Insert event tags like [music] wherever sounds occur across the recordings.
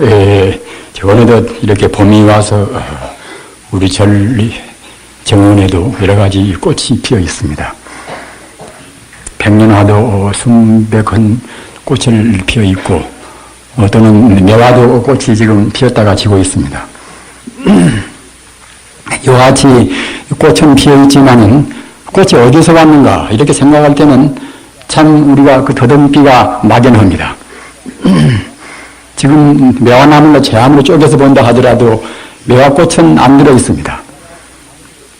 에, 어느덧 이렇게 봄이 와서 어, 우리 절 정원에도 여러 가지 꽃이 피어 있습니다. 백년화도 순백은 꽃을 피어 있고 어, 또는 매화도 꽃이 지금 피었다가 지고 있습니다. [clears throat] 이와 같이 꽃은 피어 있지만은 꽃이 어디서 왔는가 이렇게 생각할 때는 참 우리가 그 더듬기가 막연합니다. [clears throat] 지금 매화나무나 제암으로 쪼개서 본다 하더라도 매화꽃은 안 들어 있습니다.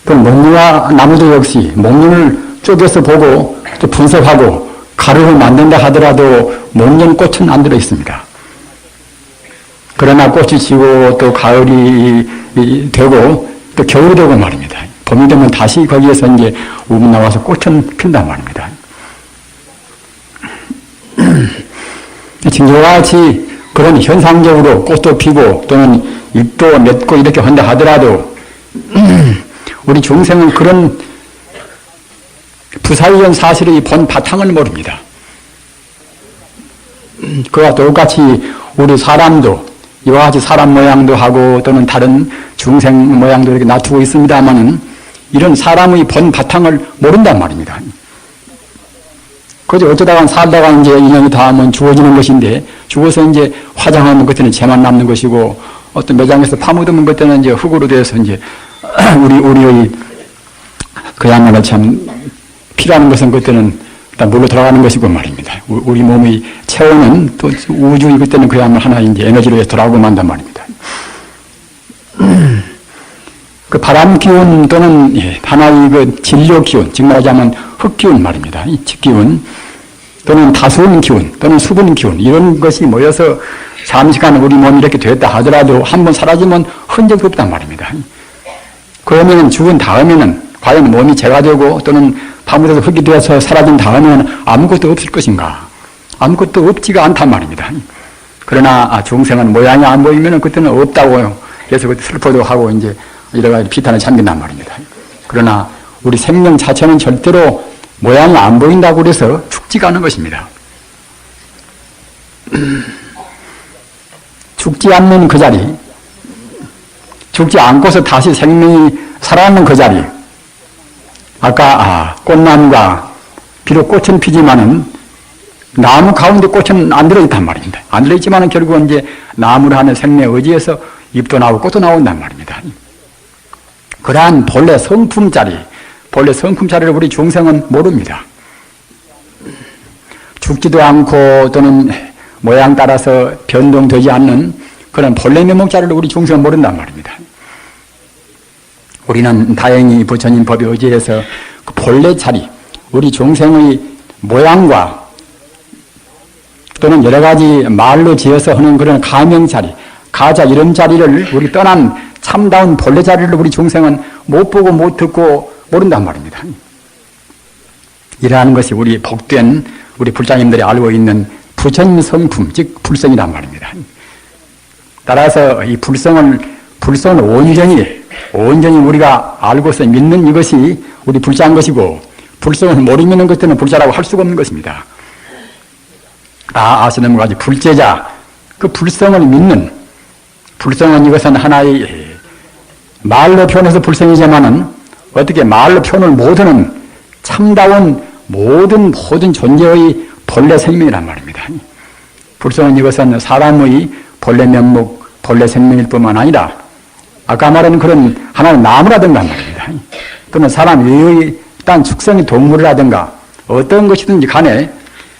그 목류와 나무도 역시 목련을 쪼개서 보고 또 분석하고 가루를 만든다 하더라도 목련 꽃은 안 들어 있습니다. 그러나 꽃이 지고 또 가을이 되고 또 겨울이 되고 말입니다. 봄이 되면 다시 거기에서 이제 우분 나와서 꽃은 핀단 말입니다. [clears throat] 이와 같이 그런 현상적으로 꽃도 피고 또는 잎도 맺고 이렇게 한다 하더라도 우리 중생은 그런 부사위원 사실의 본 바탕을 모릅니다. 그와 똑같이 우리 사람도 이와 같이 사람 모양도 하고 또는 다른 중생 모양도 이렇게 놔두고 있습니다만은 이런 사람의 본 바탕을 모른단 말입니다. 그저 어쩌다가 살다가 이제 인연이 닿으면 죽어지는 것인데 죽어서 이제 화장하면 그때는 재만 남는 것이고 어떤 매장에서 파묻으면 그때는 이제 흙으로 돼서 이제 [clears throat] 우리 우리의 그야말로 참 필요한 것은 그때는 일단 물로 들어가는 것이고 말입니다. 우리 몸의 체온은 또 우주의 그때는 그야말로 하나의 이제 에너지로 돌아오고 만단 말입니다. 그 바람 기운 또는 예, 하나의 그 진료 기운, 즉 말하자면 흙 기운 말입니다. 이측 기운 또는 다수운 기운 또는 수분 기운 이런 것이 모여서 잠시간 우리 몸이 이렇게 됐다 하더라도 한 번 사라지면 흔적이 없단 말입니다. 그러면 죽은 다음에는 과연 몸이 재가 되고 또는 파묻어서 흙이 되어서 사라진 다음에는 아무것도 없을 것인가? 아무것도 없지가 않단 말입니다. 그러나 중생은 모양이 안 보이면 그때는 없다고요. 그래서 슬퍼도 하고 이제 가지 비탄을 참긴단 말입니다. 그러나 우리 생명 자체는 절대로 모양이 안 보인다고 그래서 죽지가 않은 것입니다. [clears throat] 죽지 않는 그 자리, 죽지 않고서 다시 생명이 살아나는 그 자리. 아까 아, 꽃나무가 비록 꽃은 피지만은 나무 가운데 꽃은 안 들어있단 말입니다. 안 들어있지만은 결국은 이제 나무를 하는 생명 의지에서 잎도 나오고 꽃도 나온단 말입니다. 그러한 본래 성품 자리, 본래 성품 자리를 우리 중생은 모릅니다. 죽지도 않고 또는 모양 따라서 변동되지 않는 그런 본래 면목 자리를 우리 중생은 모른단 말입니다. 우리는 다행히 부처님 법에 의지해서 그 본래 자리, 우리 중생의 모양과 또는 여러 가지 말로 지어서 하는 그런 가명 자리, 가자 이런 자리를 우리 떠난 참다운 본래 자리를 우리 중생은 못 보고 못 듣고 모른단 말입니다. 이러한 것이 우리 복된 우리 불자님들이 알고 있는 부처님 성품, 즉 불성이란 말입니다. 따라서 이 불성을 불성은 온전히 온전히 우리가 알고서 믿는 이것이 우리 불자인 것이고 불성을 모르는 것들은 불자라고 할 수가 없는 것입니다. 다 아시는 것까지 불제자 그 불성을 믿는 불성은 이것은 하나의 말로 표현해서 불성이지만은 어떻게 말로 표현을 못하는 참다운 모든 모든 존재의 본래 생명이란 말입니다. 불성은 이것은 사람의 본래 면목, 본래 생명일 뿐만 아니라 아까 말한 그런 하나의 나무라든가 말입니다. 또는 사람 외의 딴 축성의 동물이라든가 어떤 것이든지 간에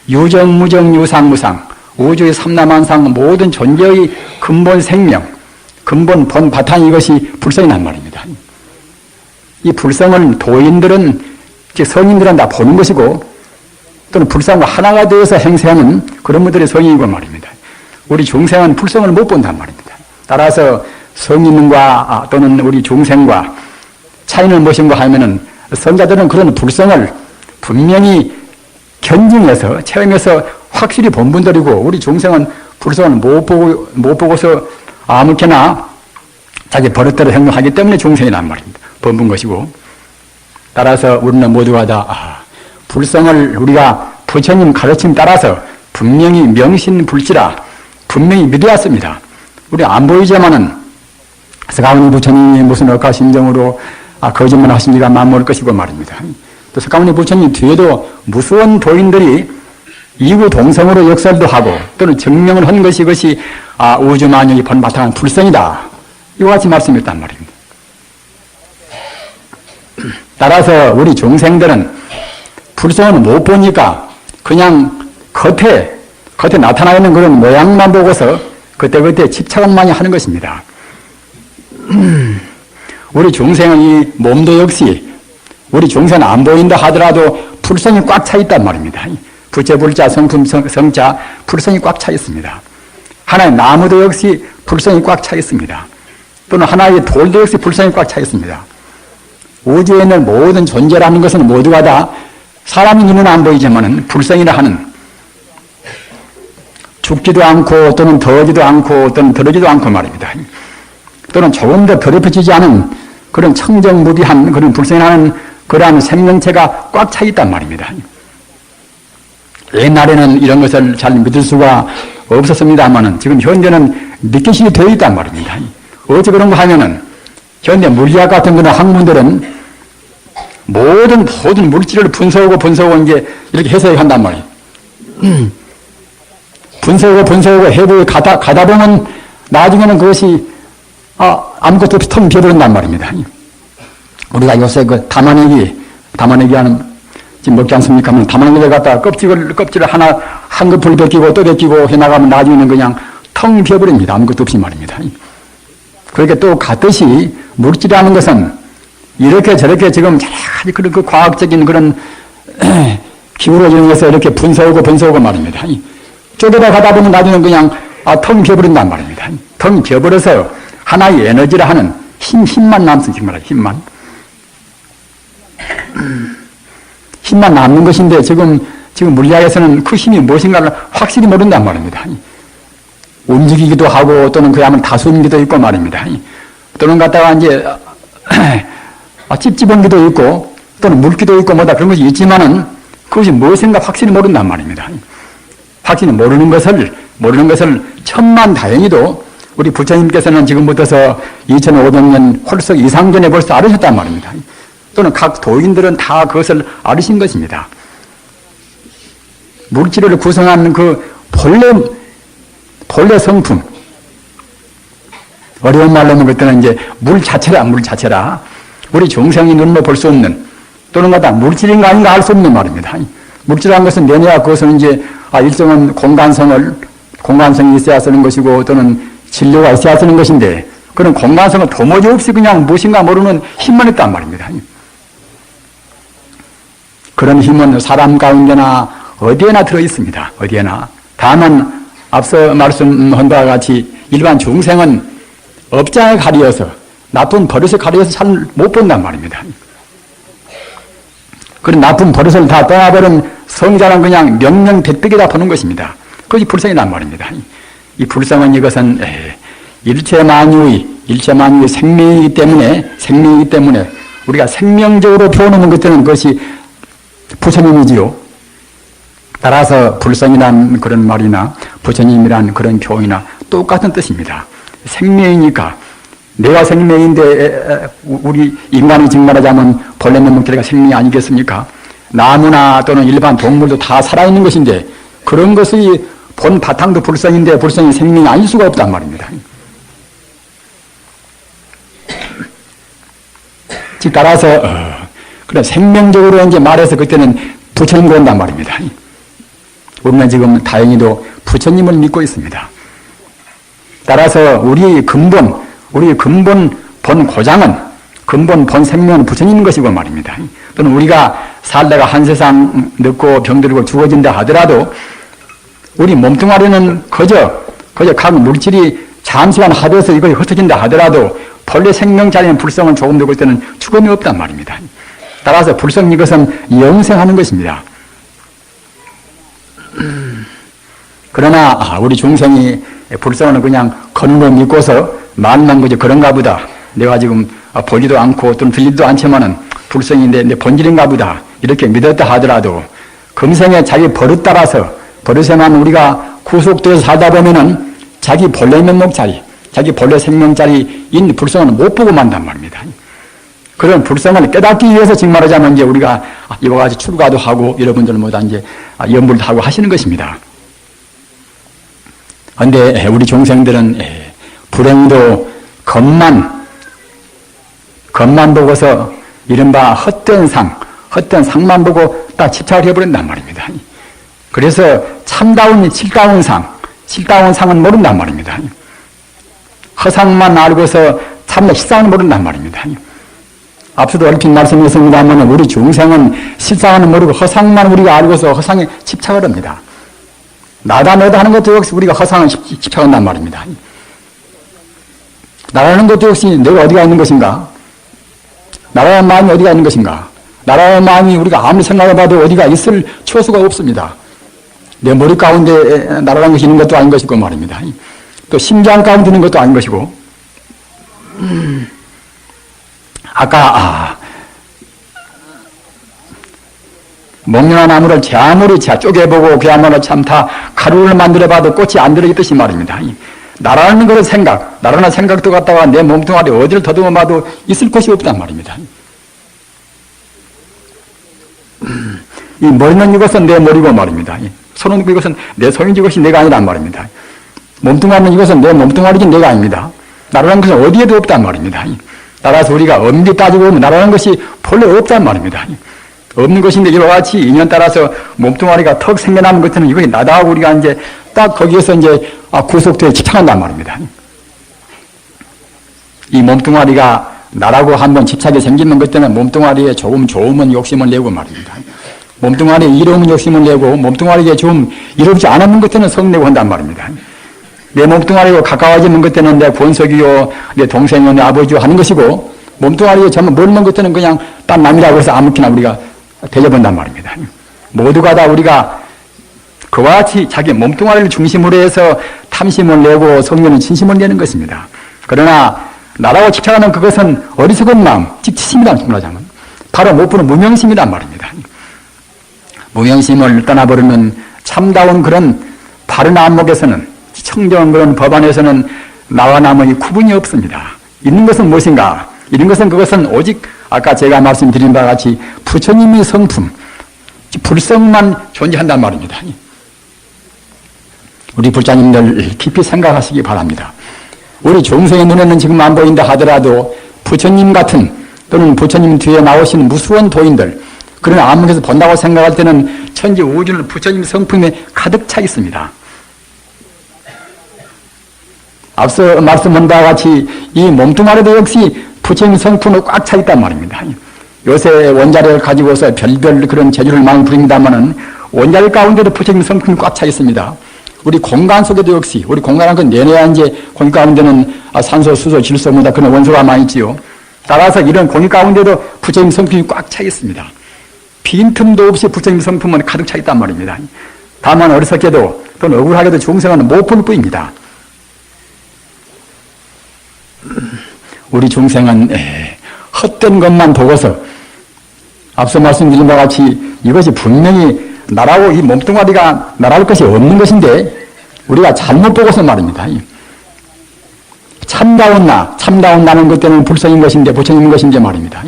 유정, 무정, 유상, 무상 우주의 삼남한상 모든 존재의 근본 생명, 근본 본 바탕 이것이 불성이란 말입니다. 이 불성을 도인들은 성인들은 다 보는 것이고 또는 불성과 하나가 되어서 행세하는 그런 분들의 성인이고 말입니다. 우리 중생은 불성을 못 본단 말입니다. 따라서 성인과 또는 우리 중생과 차이는 무엇인가 하면은 성자들은 그런 불성을 분명히 견증해서 체험해서 확실히 본 분들이고 우리 중생은 불성을 못 보고 못 보고서 아무렇게나 자기 버릇대로 행동하기 때문에 중생이란 말입니다. 범분 것이고 따라서 우리는 모두가 다 아, 불성을 우리가 부처님 가르침 따라서 분명히 명신불지라 분명히 믿어왔습니다. 우리 안 보이지만은 서가모니 부처님이 무슨 억하 심정으로 아, 거짓말 하십니까 만물 것이고 말입니다. 또 서가모니 부처님 뒤에도 무수한 도인들이 이구 동성으로 역설도 하고 또는 증명을 한 것이 것이 아, 우주 만유의 본바탕은 불성이다. 이와 같이 말씀했단 말입니다. [clears throat] 따라서 우리 중생들은 불성을 못 보니까 그냥 겉에, 겉에 나타나 있는 그런 모양만 보고서 그때그때 집착을 많이 하는 것입니다. [clears throat] 우리 중생은 이 몸도 역시 우리 중생은 안 보인다 하더라도 불성이 꽉 차 있단 말입니다. 부채불자, 성품, 성, 성자, 불성이 꽉 차 있습니다. 하나의 나무도 역시 불성이 꽉 차 있습니다. 또는 하나의 돌도 역시 불성이 꽉 차 있습니다. 우주에 있는 모든 존재라는 것은 모두가 다 사람의 눈은 안 보이지만은 불성이라 하는 죽지도 않고 또는 더지도 않고 또는 더러지도 않고 말입니다. 또는 조금 더 더럽혀지지 않은 그런 청정무비한 그런 불성이라는 그러한 생명체가 꽉 차 있단 말입니다. 옛날에는 이런 것을 잘 믿을 수가 없었습니다만은 지금 현재는 믿기시게 되어 있단 말입니다. 어찌 그런가 하면은 현대 물리학 같은 그런 학문들은 모든 모든 물질을 분석하고 분석하고 이제 이렇게 해석을 한단 말이에요. [clears throat] 분석하고 분석하고 해부에 가다 가다 보면 나중에는 그것이 아, 아무것도 없이 텅 비어버린단 말입니다. 우리가 요새 그 담아내기 담아내기 하는 지금 먹지 않습니까? 하면 담아내기를 갖다 껍질을 껍질을 하나 한꺼풀 벗기고 또 벗기고 해 나가면 나중에는 그냥 텅 비어버립니다. 아무것도 없이 말입니다. 그렇게 또 같듯이 물질이라는 것은 이렇게 저렇게 지금 여러 가지 그런 그 과학적인 그런 [clears throat] 기울어지는 것을 이렇게 분석하고 분석하고 말입니다. 쪼개다 가다 보면 나중에 그냥 아, 텅 비어버린단 말입니다. 텅 비어버려서 하나의 에너지라 하는 힘, 힘만 남습니다. 힘만. 힘만 남는 것인데 지금, 지금 물리학에서는 그 힘이 무엇인가를 확실히 모른단 말입니다. 움직이기도 하고 또는 그야말로 다수기도 있고 말입니다. 또는 갖다가 이제 [clears throat] 아, 찝찝한 기도 있고 또는 물기도 있고 뭐다 그런 것이 있지만은 그것이 무엇인가 확실히 모른단 말입니다. 확실히 모르는 것을 모르는 것을 천만 다행히도 우리 부처님께서는 지금부터서 2500년 홀석 이상 전에 벌써 알으셨단 말입니다. 또는 각 도인들은 다 그것을 알으신 것입니다. 물질을 구성하는 그 본래 본래 성품 어려운 말로 하면 그때는 이제 물 자체라 물 자체라 우리 중생이 눈으로 볼 수 없는 또는 가다 물질인가 아닌가 알 수 없는 말입니다. 물질이라는 것은 내내야 그것은 이제 아 일정한 공간성을 공간성이 있어야 쓰는 것이고 또는 진료가 있어야 쓰는 것인데 그런 공간성은 도무지 없이 그냥 무엇인가 모르는 힘만 있단 말입니다. 그런 힘은 사람 가운데나 어디에나 들어 있습니다. 어디에나. 다만 앞서 말씀한 바와 같이 일반 중생은 업장에 가리어서 나쁜 버릇에 가리어서 잘 못 본단 말입니다. 그런 나쁜 버릇을 다 떠나버린 성자는 그냥 명명백백이다 보는 것입니다. 그것이 불성이란 말입니다. 이 불성은 이것은 일체 만유의 일체 만유의 생명이기 때문에 생명이기 때문에 우리가 생명적으로 표현하는 것들은 그것이 부처님이지요. 따라서 불성이란 그런 말이나 부처님이란 그런 표현이나 똑같은 뜻입니다. 생명이니까 내가 생명인데 우리 인간이 증말하자면 벌레 먹기가 생명이 아니겠습니까? 나무나 또는 일반 동물도 다 살아있는 것인데 그런 것이 본 바탕도 불성인데 불성이 생명이 아닐 수가 없단 말입니다. 즉 따라서 어, 그래 생명적으로 이제 말해서 그때는 부처님과 온단 말입니다. 우리는 지금 다행히도 부처님을 믿고 있습니다. 따라서 우리 근본, 우리 근본 본 고장은 근본 본 생명은 부처님인 것이고 말입니다. 또는 우리가 살다가 한 세상 늙고 병들고 죽어진다 하더라도 우리 몸뚱아리는 그저 그저 각 물질이 잠시간 하루에서 이것이 흩어진다 하더라도 본래 생명 자리는 불성은 조금 더 볼 때는 죽음이 없단 말입니다. 따라서 불성 이것은 영생하는 것입니다. 그러나 아, 우리 중생이 불성은 그냥 걷는 믿고서 말만 그저 그런가 보다. 내가 지금 보지도 않고 또는 들리지도 않지만은 불성인데 내 본질인가 보다. 이렇게 믿었다 하더라도 금생에 자기 버릇 따라서 버릇에만 우리가 구속되어 살다 보면은 자기 본래 면목 자리, 자기 본래 생명 자리 인 불성은 못 보고 만단 말입니다. 그런 불성을 깨닫기 위해서 지금 말하자면 이제 우리가 이와 같이 출가도 하고 여러분들 모두 이제 연불도 하고 하시는 것입니다. 그런데 우리 종생들은 불행도 겉만 겉만 보고서 이른바 헛된 상, 헛된 상만 보고 딱 집착을 해버린단 말입니다. 그래서 참다운 실다운 상, 실다운 상은 모른단 말입니다. 허상만 알고서 참나 실상은 모른단 말입니다. 앞서도 얼핏 말씀드렸습니다만 우리 중생은 실상은 모르고 허상만 우리가 알고서 허상에 집착을 합니다. 나다 너다 하는 것도 역시 우리가 허상을 집착한단 말입니다. 나라는 것도 역시 내가 어디가 있는 것인가? 나라는 마음이 어디가 있는 것인가? 나라는 마음이 우리가 아무리 생각해봐도 어디가 있을 처수가 없습니다. 내 머리 가운데 나라는 것이 있는 것도 아닌 것이고 말입니다. 또 심장 가운데 있는 것도 아닌 것이고 음, 아까 아, 목련한 나무를 제 아무리 제 쪼개보고 그야말로 참 다 가루를 만들어봐도 꽃이 안 들어있듯이 말입니다. 나라는 것을 생각, 나라는 생각도 갖다가 내 몸뚱아리 어디를 더듬어 봐도 있을 곳이 없단 말입니다. 이 머리는 이것은 내 머리고 말입니다. 손은 이것은 내 손이지 이것이 내가 아니란 말입니다. 몸뚱아리는 이것은 내 몸뚱아리지 내가 아닙니다. 나라는 것은 어디에도 없단 말입니다. 따라서 우리가 엄밀히 따지고 보면 나라는 것이 본래 없단 말입니다. 없는 것인데 이와 같이 인연 따라서 몸뚱아리가 턱 생겨나는 것들은 이것이 나다 하고 우리가 이제 딱 거기에서 이제 아, 구속되어 집착한단 말입니다. 이 몸뚱아리가 나라고 한번 집착이 생기는 것 때문에 몸뚱아리에 조금 좋으면 욕심을 내고 말입니다. 몸뚱아리에 이로움은 욕심을 내고 몸뚱아리에 좀 이롭지 않은 것 때문에 성내고 한단 말입니다. 내 몸뚱아리와 가까워지는 것 때는 내 권석이요, 내 동생이요, 내 아버지요 하는 것이고 몸뚱아리에 전부 멀는 것 때는 그냥 딴 남이라고 해서 아무렇게나 우리가 대접한단 말입니다. 모두가 다 우리가 그와 같이 자기 몸뚱아리를 중심으로 해서 탐심을 내고 성령은 진심을 내는 것입니다. 그러나 나라고 집착하는 그것은 어리석은 마음, 지치심이란 말하자면 바로 못 보는 무명심이란 말입니다. 무명심을 떠나버리는 참다운 그런 바른 안목에서는 청정한 그런 법안에서는 나와 남의 구분이 없습니다. 있는 것은 무엇인가? 이런 것은 그것은 오직 아까 제가 말씀드린 바와 같이 부처님의 성품, 불성만 존재한단 말입니다. 우리 불자님들 깊이 생각하시기 바랍니다. 우리 중생의 눈에는 지금 안 보인다 하더라도 부처님 같은 또는 부처님 뒤에 나오신 무수한 도인들 그런 암흑에서 본다고 생각할 때는 천지 우주는 부처님 성품에 가득 차 있습니다. 앞서 말씀한 바와 같이 이 몸뚱아리도 역시 부처님 성품으로 꽉 차 있단 말입니다. 요새 원자력을 가지고서 별별 그런 재주를 많이 부립니다만은 원자력 가운데도 부처님 성품이 꽉 차 있습니다. 우리 공간 속에도 역시 우리 공간한 건 내내야 이제 공기 가운데는 산소, 수소, 질소보다 그런 원소가 많이 있지요. 따라서 이런 공기 가운데도 부처님 성품이 꽉 차 있습니다. 빈틈도 없이 부처님 성품은 가득 차 있단 말입니다. 다만 어리석게도 또는 억울하게도 중생은 못 볼 뿐입니다. 우리 중생은 헛된 것만 보고서 앞서 말씀드린 바와 같이 이것이 분명히 나라고 이 몸뚱아리가 나랄 것이 없는 것인데 우리가 잘못 보고서 말입니다. 참다운 나, 참다운 나는 것 때문에 불성인 것인데 부처님인 것인지 말입니다.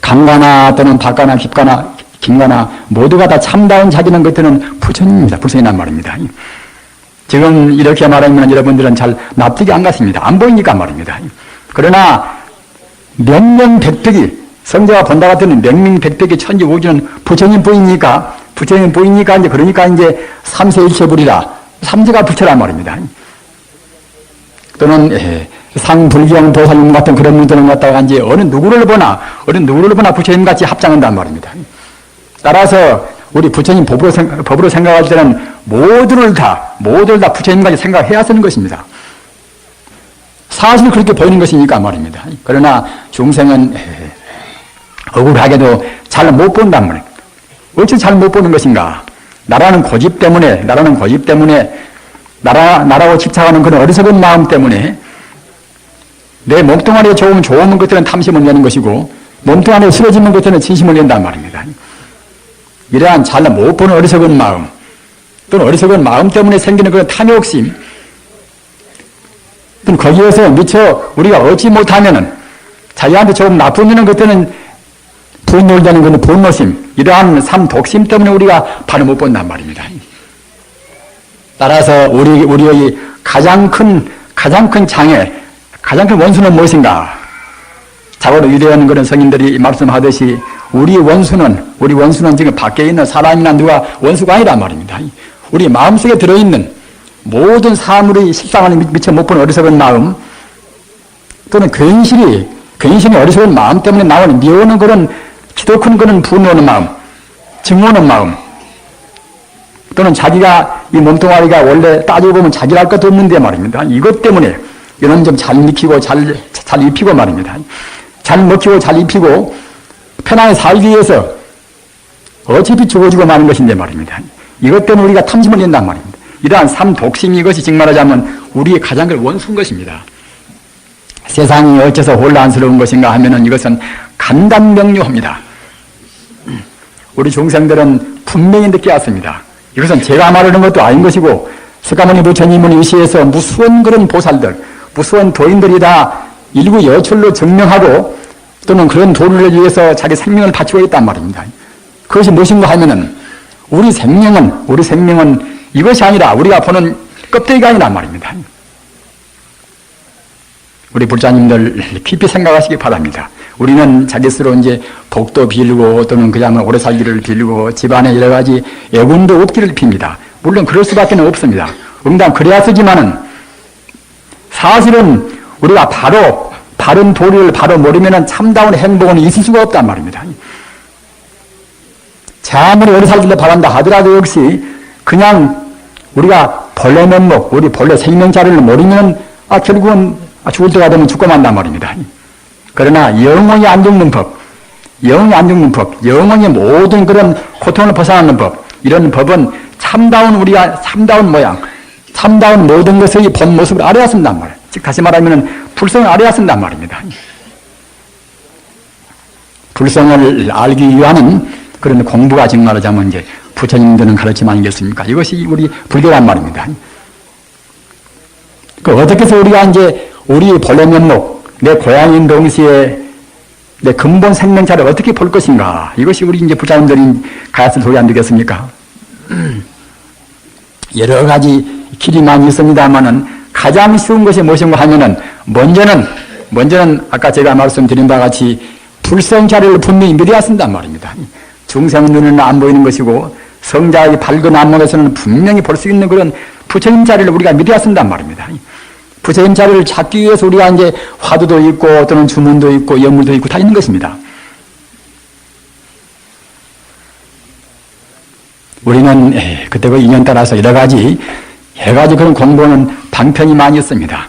강가나 또는 박가나 깊가나 긴가나 모두가 다 참다운 자기는 것들은 부처님입니다. 불성이란 말입니다. 지금 이렇게 말하면 여러분들은 잘 납득이 안 갔습니다. 안 보이니까 말입니다. 그러나 명명백백이 성자가 본다 같은 명명백백이 천지 우주는 부처님 보이니까 부처님 보이니까 이제 그러니까 이제 삼세일체불이라 삼재가 부처란 말입니다. 또는 예, 상불경 도사님 같은 그런 분들은 갖다가 이제 어느 누구를 보나 어느 누구를 보나 부처님 같이 합장한단 말입니다. 따라서 우리 부처님 법으로, 생, 법으로 생각할 때는 모두를 다, 모두를 다 부처님까지 생각해야 하는 것입니다. 사실 그렇게 보이는 것이니까 말입니다. 그러나 중생은 억울하게도 잘 못 본단 말이에요. 어찌 잘못 보는 것인가? 나라는 고집 때문에, 나라는 고집 때문에, 나라, 나라고 집착하는 그런 어리석은 마음 때문에 내 몸뚱아리에 좋으면 좋은 것들은 탐심을 내는 것이고 몸뚱아리에 쓰러지는 것들은 진심을 낸단 말입니다. 이러한 잘못 보는 어리석은 마음 또는 어리석은 마음 때문에 생기는 그런 탐욕심 또 거기에서 미처 우리가 얻지 못하면은 자기한테 조금 나쁜 일은 그때는 분노를 자는 것은 분노심, 이러한 삶 독심 때문에 우리가 바로 못 본단 말입니다. 따라서 우리, 우리의 가장 큰, 가장 큰 장애, 가장 큰 원수는 무엇인가? 자고로 유대하는 그런 성인들이 말씀하듯이 우리 원수는, 우리 원수는 지금 밖에 있는 사람이나 누가 원수가 아니란 말입니다. 우리 마음속에 들어있는 모든 사물의 실상을 미처 못 본 어리석은 마음, 또는 괜시리, 괜시리 어리석은 마음 때문에 나오는 미워하는 그런 기도 큰 그런 분노하는 마음, 증오하는 마음, 또는 자기가 이 몸뚱아리가 원래 따지고 보면 자기랄 것도 없는데 말입니다. 이것 때문에 이런 좀 잘 익히고 잘, 잘 입히고 말입니다. 잘 먹히고 잘 입히고 편안히 살기 위해서 어차피 죽어지고 마는 것인데 말입니다. 이것 때문에 우리가 탐심을 낸단 말입니다. 이러한 삶 독심 이것이 정말하자면 우리의 가장 큰 원수인 것입니다. 세상이 어째서 혼란스러운 것인가 하면은 이것은 간단명료합니다. 우리 중생들은 분명히 느끼 왔습니다. 이것은 제가 말하는 것도 아닌 것이고 석가모니 부처님은 의시에서 무수한 그런 보살들, 무수한 도인들이 다 일구 여출로 증명하고 또는 그런 도를 위해서 자기 생명을 바치고 있단 말입니다. 그것이 무엇인가 하면은 우리 생명은 우리 생명은 이것이 아니라 우리가 보는 껍데기가 아니란 말입니다. 우리 불자님들 깊이 생각하시기 바랍니다. 우리는 자기 스스로 이제 복도 빌고 또는 그야말로 오래 살기를 빌고 집안에 여러 가지 애군도 없기를 빕니다. 물론 그럴 수밖에 없습니다. 응당 그래야 쓰지만은 사실은 우리가 바로 바른 도리를 바로 모르면은 참다운 행복은 있을 수가 없단 말입니다. 아무리 오래 살기를 바란다 하더라도 역시 그냥 우리가 본래 면목, 우리 본래 생명자를 모르면 아 결국은 죽을 때가 되면 죽고 만단 말입니다. 그러나 영원히 안 죽는 법, 영원히 안 죽는 법, 영원히 모든 그런 고통을 벗어나는 법, 이런 법은 참다운 우리가 참다운 모양, 참다운 모든 것의 본 모습을 알아야 쓴단 말이에요. 즉 다시 말하면 불성을 알아야 쓴단 말입니다. 불성을 알기 위한 그런 공부가 정말하자면 이제 부처님들은 가르침 아니겠습니까? 이것이 우리 불교란 말입니다. 그 어떻게 해서 우리가 이제 우리 본래 면목, 내 고향인 동시에 내 근본 생명차를 어떻게 볼 것인가? 이것이 우리 이제 부자님들이 가야쓸 도리 안 되겠습니까? [clears throat] 여러 가지 길이 많이 있습니다만은 가장 쉬운 것이 무엇인가 하면은 먼저는 먼저는 아까 제가 말씀드린 바와 같이 불성자를 분명히 미리야 쓴단 말입니다. 중생 눈에는 안 보이는 것이고 성자의 밝은 안목에서는 분명히 볼 수 있는 그런 부처님 자리를 우리가 미리야 쓴단 말입니다. 부처님 자리를 찾기 위해서 우리가 이제 화두도 있고 또는 주문도 있고 영물도 있고 다 있는 것입니다. 우리는 그때 그 인연 따라서 여러 가지 여러 가지 그런 공부는 방편이 많이 있습니다.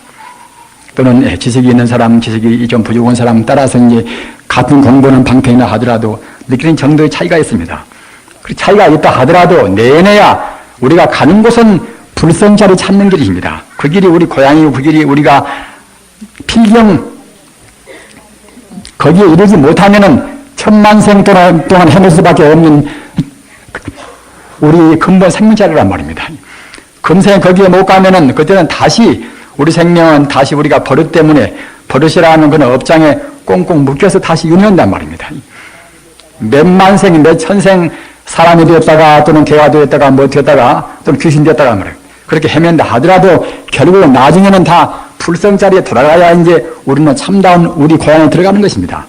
또는 지식이 있는 사람, 지식이 좀 부족한 사람 따라서 이제 같은 공부는 방편이나 하더라도 느끼는 정도의 차이가 있습니다. 그 차이가 있다 하더라도 내내야 우리가 가는 곳은 불성자를 찾는 길입니다. 그 길이 우리 고향이고 그 길이 우리가 필경 거기에 이르지 못하면은 천만생 동안, 동안 헤맬 수밖에 없는 우리 근본 생명자리란 말입니다. 금생 거기에 못 가면은 그때는 다시 우리 생명은 다시 우리가 버릇 때문에 버릇이라는 그런 업장에 꽁꽁 묶여서 다시 유년단 말입니다. 몇 만 생, 몇 천생 사람이 되었다가 또는 개가 되었다가 뭐 되었다가 또는 귀신 되었다가 말이에요. 그렇게 헤맨다 하더라도 결국은 나중에는 다 불성자리에 돌아가야 이제 우리는 참다운 우리 고향에 들어가는 것입니다.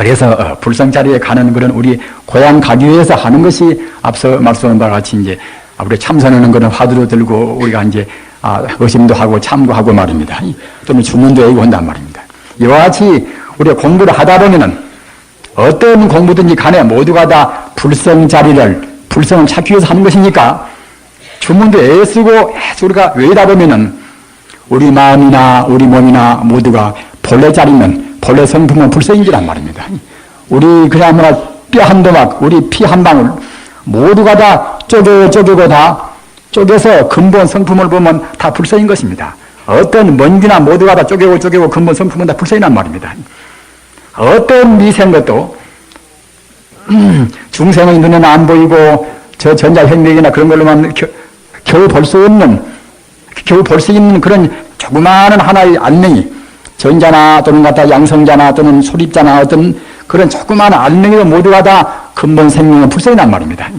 그래서 어, 불성자리에 가는 그런 우리 고향 가기 위해서 하는 것이 앞서 말씀한 바와 같이 이제 우리 참선하는 그런 화두로 들고 우리가 이제 아, 의심도 하고 참고하고 말입니다. 또는 주문도 외고 한단 말입니다. 이와 같이 우리가 공부를 하다 보면은 어떤 공부든지 간에 모두가 다 불성 자리를 불성을 찾기 위해서 하는 것이니까 주문도 애쓰고 우리가 외다 보면은 우리 마음이나 우리 몸이나 모두가 본래 자리는 본래 성품은 불성인지란 말입니다. 우리 그야말로 뼈한 도막, 우리 피 한 방울 모두가 다 쪼개 쪼개고 다 쪼개서 근본 성품을 보면 다 불성인 것입니다. 어떤 먼지나 모두가 다 쪼개고 쪼개고 근본 성품은 다 불성이란 말입니다. 어떤 미생 것도 음, 중생의 눈에는 안 보이고 저 전자현명이나 그런 걸로만 겨우 볼 수 없는 겨우 볼 수 있는 그런 조그마한 하나의 알맹이, 전자나 또는 갖다 양성자나 또는 소립자나 어떤 그런 조그마한 알맹이가 모두가 다 근본 생명의 불성이란 말입니다.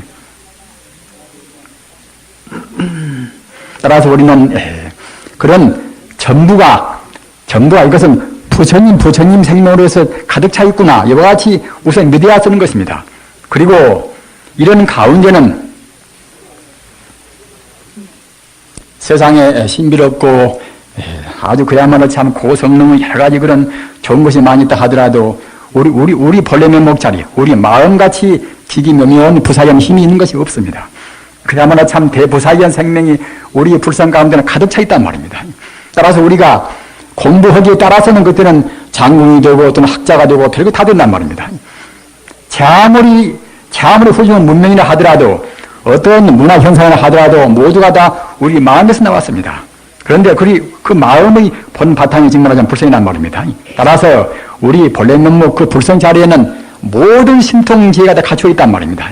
따라서 우리는 에, 그런 전부가 전부가 이것은 부처님 부처님 생명으로서 가득 차 있구나 이와 같이 우선 믿어야 쓰는 것입니다. 그리고 이런 가운데는 세상에 신비롭고 아주 그야말로 참 고성능의 여러 가지 그런 좋은 것이 많이 있다 하더라도 우리 우리 우리 본래 면목 자리 우리 마음같이 기기묘묘한 부사연 힘이 있는 것이 없습니다. 그야말로 참 대부사연 생명이 우리 불상 가운데는 가득 차 있단 말입니다. 따라서 우리가 공부하기에 따라서는 그때는 장군이 되고 또는 학자가 되고 별거 다 된단 말입니다. 제 아무리 제 아무리 훌륭한 문명이라 하더라도 어떤 문화 현상이라 하더라도 모두가 다 우리 마음에서 나왔습니다. 그런데 그, 그 마음의 본 바탕이 정말하자면 불성이란 말입니다. 따라서 우리 본래 면목 그 불성 자리에는 모든 신통지혜가 다 갖추어 있단 말입니다.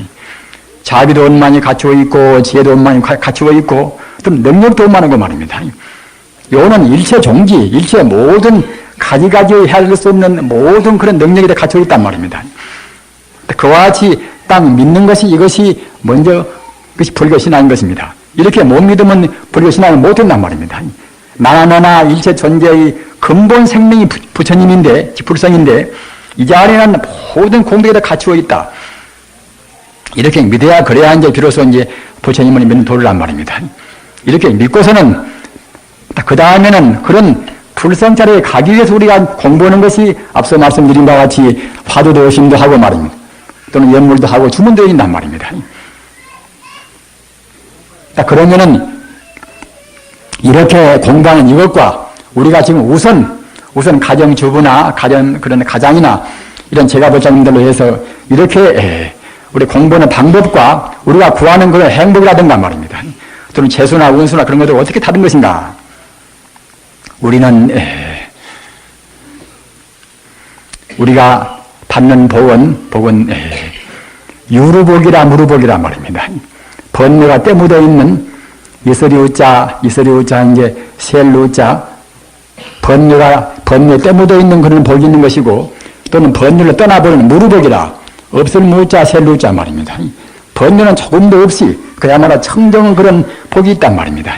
자비도 원만히 갖추어 있고 지혜도 원만히 갖추어 있고 또 능력도 원만한 거 말입니다. 요는 일체 종기, 일체 모든 가지가지 헤아릴 수 없는 모든 그런 능력이 다 갖추어 있단 말입니다. 그와 같이 딱 믿는 것이 이것이 먼저 그것이 불교 신앙인 것입니다. 이렇게 못 믿으면 불교 신앙을 못 된단 말입니다. 나나 너나 일체 존재의 근본 생명이 부, 처님인데 불성인데 이 자리에는 모든 공덕이 다 갖추어 있다. 이렇게 믿어야 그래야 이제 비로소 이제 부처님을 믿는 도리란 말입니다. 이렇게 믿고서는 그 다음에는 그런 불성자리에 가기 위해서 우리가 공부하는 것이 앞서 말씀드린 바와 같이 화두도 의심도 하고 말입니다. 또는 연물도 하고 주문도 있단 말입니다. 그러면은 이렇게 공부하는 이것과 우리가 지금 우선 우선 가정주부나 가정 그런 가장이나 이런 제가볼장님들로 해서 이렇게 우리 공부하는 방법과 우리가 구하는 그런 행복이라든가 말입니다. 또는 재수나 운수나 그런 것들 어떻게 다른 것인가? 우리는 우리가 받는 복은 복은 유루복이라 무루복이라 말입니다. 번뇌가 때묻어 있는 이슬이 우자, 이슬이 우자, 이제 셀루 우자, 번뇌가, 번뇌 때묻어 있는 그런 복이 있는 것이고, 또는 번뇌를 떠나버리는 무르복이라, 없을 무자, 셀루 우자 말입니다. 번뇌는 조금도 없이, 그야말로 청정한 그런 복이 있단 말입니다.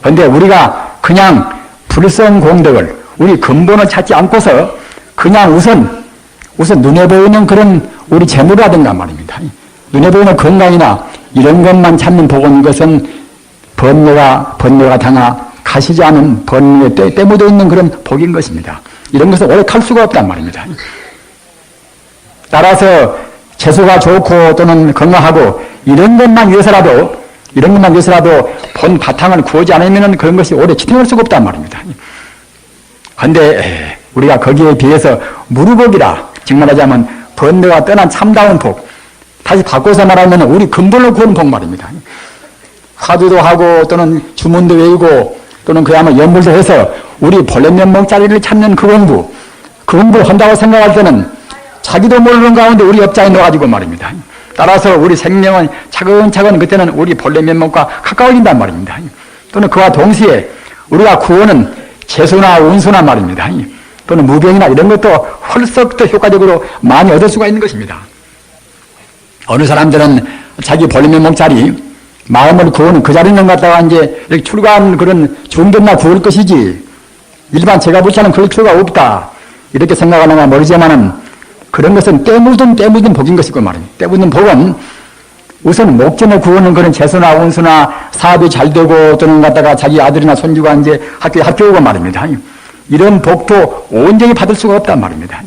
그런데 우리가 그냥 불성 공덕을, 우리 근본을 찾지 않고서, 그냥 우선, 우선 눈에 보이는 그런 우리 재물이라든가 말입니다. 눈에 보이는 건강이나 이런 것만 찾는 복은 이것은 번뇌가, 번뇌가 당하 가시지 않은 번뇌 때, 때 묻어 있는 그런 복인 것입니다. 이런 것을 오래 갈 수가 없단 말입니다. 따라서 재수가 좋고 또는 건강하고 이런 것만 위해서라도 이런 것만 위해서라도 본 바탕을 구하지 않으면 그런 것이 오래 지탱할 수가 없단 말입니다. 그런데 우리가 거기에 비해서 무르복이라 정말하자면 번뇌가 떠난 참다운 복 다시 바꿔서 말하면 우리 근본을 구하는 복 말입니다. 화두도 하고 또는 주문도 외우고 또는 그야말로 연불도 해서 우리 본래 면목자리를 찾는 그 공부 그 공부를 한다고 생각할 때는 자기도 모르는 가운데 우리 옆자에 놓아가지고 말입니다. 따라서 우리 생명은 차근차근 그때는 우리 본래 면목과 가까워진단 말입니다. 또는 그와 동시에 우리가 구원은 재수나 운수나 말입니다. 또는 무병이나 이런 것도 헐썩 더 효과적으로 많이 얻을 수가 있는 것입니다. 어느 사람들은 자기 본래 면목자리 마음을 구하는 그 자리는 갖다가 이제 이렇게 출가한 그런 중견나 구할 것이지 일반 제가 불자는 그럴 필요가 없다. 이렇게 생각하는가 모르지만은 그런 것은 때묻은 때묻은 복인 것이고 말입니다. 때묻은 복은 우선 목전을 구하는 그런 재수나 운수나 사업이 잘 되고 또는 갖다가 자기 아들이나 손주가 이제 학교에 합격하고 말입니다. 이런 복도 온전히 받을 수가 없단 말입니다.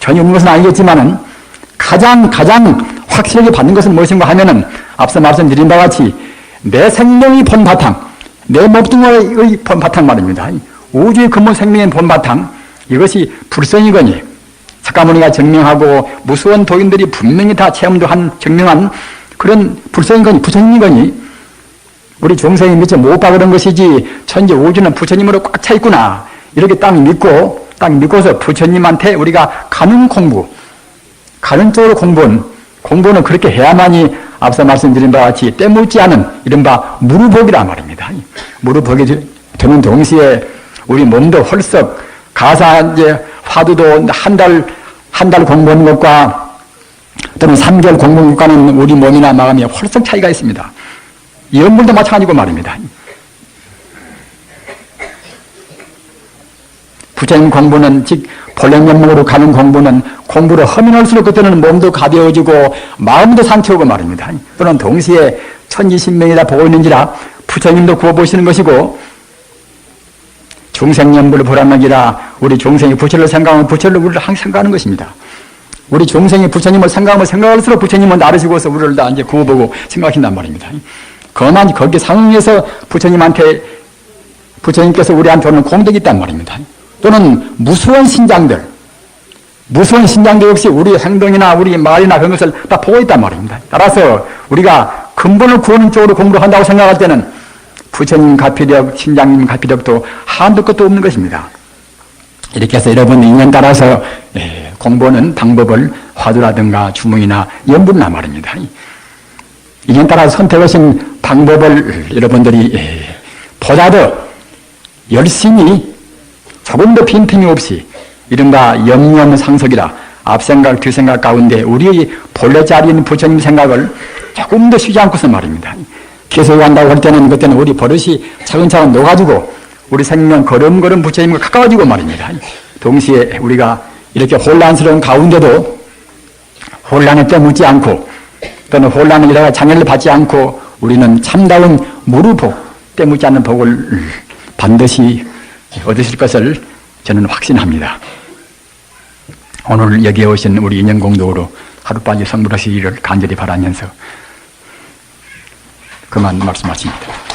전혀 없는 것은 아니겠지만은 가장 가장 확실하게 받는 것은 무엇인가 하면은 앞서 말씀드린 바와 같이 내 생명이 본 바탕, 내 목둥어의 본 바탕 말입니다. 우주의 근본 생명의 본 바탕 이것이 불성이거니 사카모니가 증명하고 무수한 도인들이 분명히 다 체험도 한 증명한 그런 불성이거니 부처님이거니 우리 중생이 미처 못 박으는 것이지 천재 우주는 부처님으로 꽉 차 있구나 이렇게 딱 믿고 딱 믿고서 부처님한테 우리가 가는 공부 가는 쪽으로 공부는 공부는 그렇게 해야만이 앞서 말씀드린 바와 같이 때묻지 않은 이른바 무르복이라 말입니다. 하게 되는 동시에 우리 몸도 헐썩 가사 이제 화두도 한 달 한 달 공부하는 것과 또는 3개월 공부하는 것과는 우리 몸이나 마음이 헐썩 차이가 있습니다. 연불도 마찬가지고 말입니다. 부처님 공부는 즉 본래 면목으로 가는 공부는 공부를 하면 할수록 그때는 몸도 가벼워지고 마음도 상쾌하고 말입니다. 또는 동시에 천지신명이다 보고 있는지라 부처님도 구워보시는 것이고 중생연부를 보라는기라 우리 중생이 부처를 생각하면 부처를 우리를 항상 생각하는 것입니다. 우리 중생이 부처님을 생각하면 생각할수록 부처님은 나르시고서 우리를 다 이제 구워보고 생각한단 말입니다. 그만 거기 상응해서 부처님한테 부처님께서 우리한테 오는 공덕이 있단 말입니다. 또는 무수한 신장들, 무수한 신장들 역시 우리 행동이나 우리 말이나 그런 것을 다 보고 있단 말입니다. 따라서 우리가 근본을 구하는 쪽으로 공부를 한다고 생각할 때는 부처님 가피력, 신장님 가피력도 한도 끝도 없는 것입니다. 이렇게 해서 여러분 인연 따라서 예, 공부하는 방법을 화두라든가 주문이나 연분나 말입니다. 인연 따라서 선택하신 방법을 여러분들이 예, 보다 더 열심히 조금 더 빈틈이 없이 이른바 염려하는 상석이라 앞생각 뒤생각 가운데 우리의 본래 자리인 부처님 생각을 조금 더 쉬지 않고서 말입니다. 계속 한다고 할 때는 그때는 우리 버릇이 차근차근 녹아지고 우리 생명 걸음걸음 부처님과 가까워지고 말입니다. 동시에 우리가 이렇게 혼란스러운 가운데도 혼란에 떠묻지 않고 또는 혼란을 이라가 장애를 받지 않고 우리는 참다운 무르복 때묻지 않는 복을 반드시 얻으실 것을 저는 확신합니다. 오늘 여기에 오신 우리 인연공덕으로 하루빨리 선물하시기를 간절히 바라면서 그만 말씀하십니다.